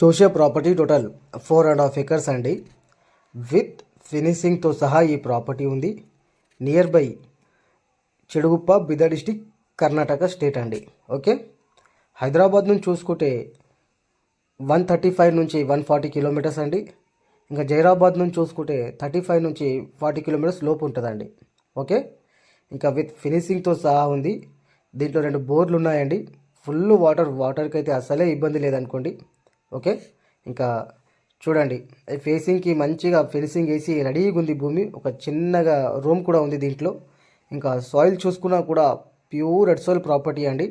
చూసే property total four and half acres అండి. With ఫినిషింగ్తో సహా ఈ ప్రాపర్టీ ఉంది. Near by Chedugoppa Bidar district Karnataka state అండి. ఓకే హైదరాబాద్ నుంచి చూసుకుంటే వన్ థర్టీ ఫైవ్ నుంచి వన్ ఫార్టీ కిలోమీటర్స్ అండి. ఇంకా జైరాబాద్ నుంచి చూసుకుంటే థర్టీ ఫైవ్ నుంచి ఫార్టీ కిలోమీటర్స్ లోపు ఉంటుందండి. ఓకే ఇంకా విత్ ఫినిషింగ్తో సహా ఉంది. దీంట్లో రెండు బోర్లు ఉన్నాయండి. ఫుల్ వాటర్ వాటర్కి అయితే అసలే ఇబ్బంది లేదనుకోండి. ఓకే? ఇంకా చూడండి ఫేసింగ్కి మంచిగా ఫెన్సింగ్ వేసి రెడీగా ఉంది భూమి. ఒక చిన్నగా రూమ్ కూడా ఉంది దీంట్లో. ఇంకా సాయిల్ చూసుకున్నా కూడా ప్యూర్ రెడ్ సాయిల్ ప్రాపర్టీ అండి.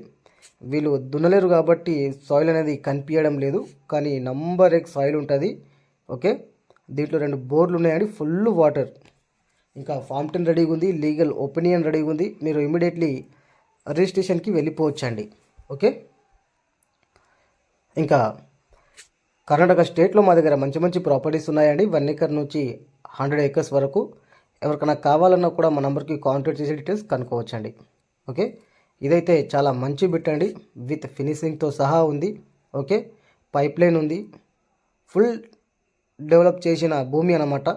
వీళ్ళు దున్నలేరు కాబట్టి సాయిల్ అనేది కనిపించడం లేదు. కానీ నంబర్ ఎక్ సాయిల్ ఉంటుంది. ఓకే? దీంట్లో రెండు బోర్లు ఉన్నాయండి ఫుల్ వాటర్. ఇంకా ఫామ్ టెన్ రెడీగా ఉంది లీగల్ ఒపీనియన్ రెడీగా ఉంది. మీరు ఇమీడియట్లీ రిజిస్ట్రేషన్కి వెళ్ళిపోవచ్చండి. ఓకే? ఇంకా కర్ణాటక స్టేట్లో మా దగ్గర మంచి మంచి ప్రాపర్టీస్ ఉన్నాయండి. వన్ ఏకర్ నుంచి హండ్రెడ్ ఏకర్స్ వరకు. ఎవరికైనా కావాలన్నా కూడా మా నెంబర్కి కాంటాక్ట్ చేసే డీటెయిల్స్ కనుక్కోవచ్చండి. ఓకే? ఇదైతే చాలా మంచి బిట్ అండి. విత్ ఫినిషింగ్తో సహా ఉంది. ఓకే? పైప్ లైన్ ఉంది. ఫుల్ డెవలప్ చేసిన భూమి అన్నమాట.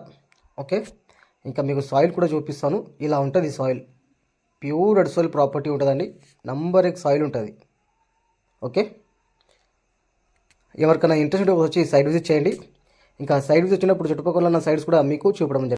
ఓకే? ఇంకా మీకు సాయిల్ కూడా చూపిస్తాను. ఇలా ఉంటుంది soil. Pure red soil property ఉంటుందండి. నంబర్ ఎక్ సాయిల్ ఉంటుంది. ఓకే? ఎవరికైనా ఇంట్రెస్ట్ వచ్చి సైడ్ విజిట్ చేయండి. ఇంకా సైడ్ విజిట్ వచ్చినప్పుడు చుట్టుపక్కల ఉన్న సైడ్స్ కూడా మీకు చూపడం జరుగుతుంది